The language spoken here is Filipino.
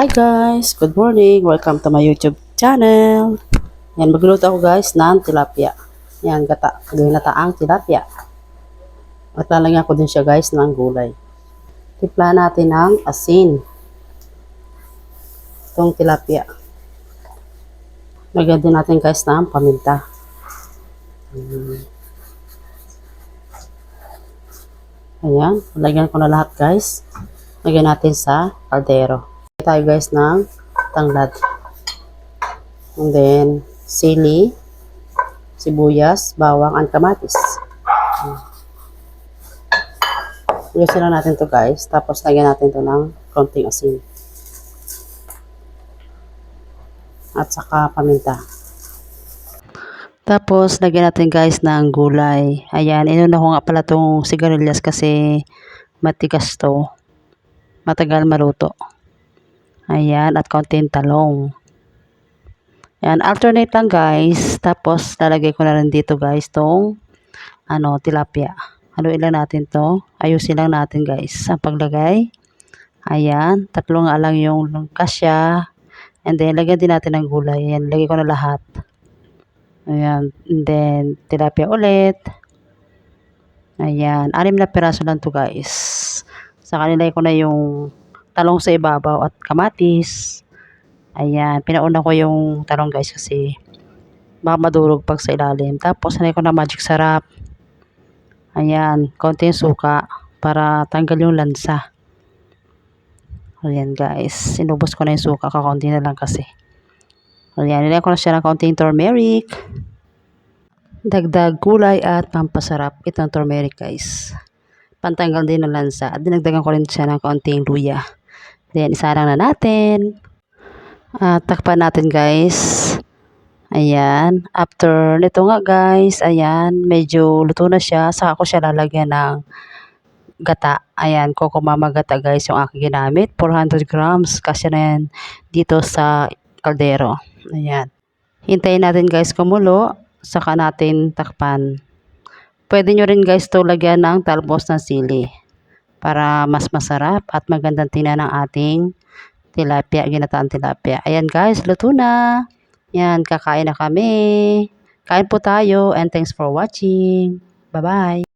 Hi guys! Good morning! Welcome to my YouTube channel! Yan, magluto ako guys ng tilapia. Yan, gata, ginataang tilapia. At lalagyan ko din siya guys ng gulay. Tipla natin ng asin. Itong tilapia. Lagyan din natin guys ng paminta. Ayan, lagyan ko na lahat guys. Lagyan natin sa kaldero. Tayo guys ng tanglad. And then, sili, sibuyas, bawang, and kamatis. Lagyan lang natin to guys. Tapos lagyan natin to ng konting asin. At saka paminta. Tapos, lagyan natin guys ng gulay. Ayan, inuna ko nga pala tong sigarilyas kasi matigas to. Matagal maluto. Ayan, at konting talong. Ayan, alternate lang guys. Tapos, lalagay ko na rin dito guys tong ano, tilapia. Haluin lang natin to. Ayusin lang natin guys ang paglagay. Ayan, tatlo nga lang yung kasya. And then, lagyan din natin ng gulay. Ayan, lagay ko na lahat. Ayan. And then, tilapia ulit. Ayan. Anim na piraso lang to guys. Sa kanila ko na yung talong sa ibabaw at kamatis. Ayan. Pinauna ko yung talong guys kasi baka madurog pag sa ilalim. Tapos, sanay ko na magic sarap. Ayan. Konting suka para tanggal yung lansa. Ayan guys. Sinubos ko na yung suka. Kakunti na lang kasi. Ayan. Nilagyan ko na siya ng konting turmeric. Dagdag gulay at pampasarap. Itong turmeric guys. Pantanggal din ng lansa. At dinagdagan ko rin siya ng konting luya. Then, isarang na natin. At takpan natin guys. Ayan. After nito nga guys, ayan, medyo luto na siya. Saka ko siya lalagyan ng gata. Ayan, Coco Mama gata guys yung aking ginamit. 400 grams. Kasi na yan dito sa kaldero. Ayan. Hintayin natin guys kumulo. Saka natin takpan. Pwede nyo rin guys to lagyan ng talbos ng sili. Para mas masarap at magandang tingnan ng ating tilapia, ginataan tilapia. Ayan guys, luto na. Yan, kakain na kami. Kain po tayo and thanks for watching. Bye-bye.